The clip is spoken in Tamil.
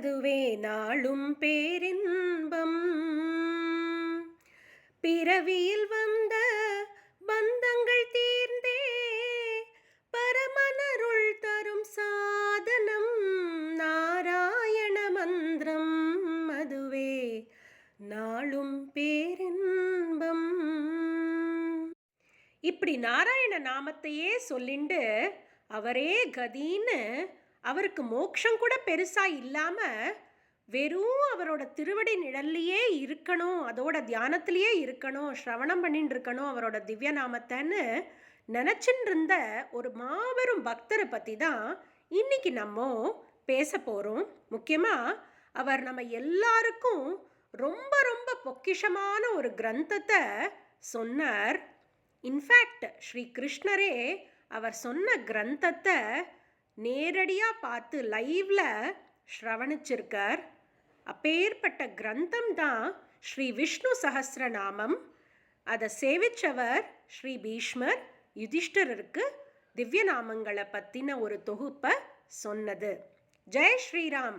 நாளும் பேரின்பம். பிறவியில் வந்த பந்தங்கள் தீர்ந்தே பரமனருள் தரும் சாதனம் நாராயண மந்திரம். அதுவே நாளும் பேரின்பம். இப்படி நாராயண நாமத்தையே சொல்லிண்டு அவரே கதின்னு அவருக்கு மோட்சம் கூட பெருசாக இல்லாமல் வெறும் அவரோட திருவடி நிழல்லையே இருக்கணும் அதோட தியானத்திலேயே இருக்கணும் ஸ்ரவணம் பண்ணிட்டு இருக்கணும் அவரோட திவ்ய நாமத்தைன்னு நினச்சின்னு இருந்த ஒரு மாபெரும் பக்தரை பற்றி தான் இன்னைக்கு நம்ம பேச போகிறோம் முக்கியமாக அவர் நம்ம எல்லாருக்கும் ரொம்ப ரொம்ப பொக்கிஷமான ஒரு கிரந்தத்தை சொன்னார். இன்ஃபேக்ட் ஸ்ரீ கிருஷ்ணரே அவர் சொன்ன கிரந்தத்தை நேரடியாக பார்த்து லைவில் ஸ்ரவணிச்சிருக்கார். அப்பேற்பட்ட கிரந்தம் தான் ஸ்ரீ விஷ்ணு சஹஸ்ரநாமம் அதை சேவிச்சவர் ஸ்ரீ பீஷ்மர். யுதிஷ்டரருக்கு திவ்ய நாமங்களை பற்றின ஒரு தொகுப்பை சொன்னது. ஜெய் ஸ்ரீராம்!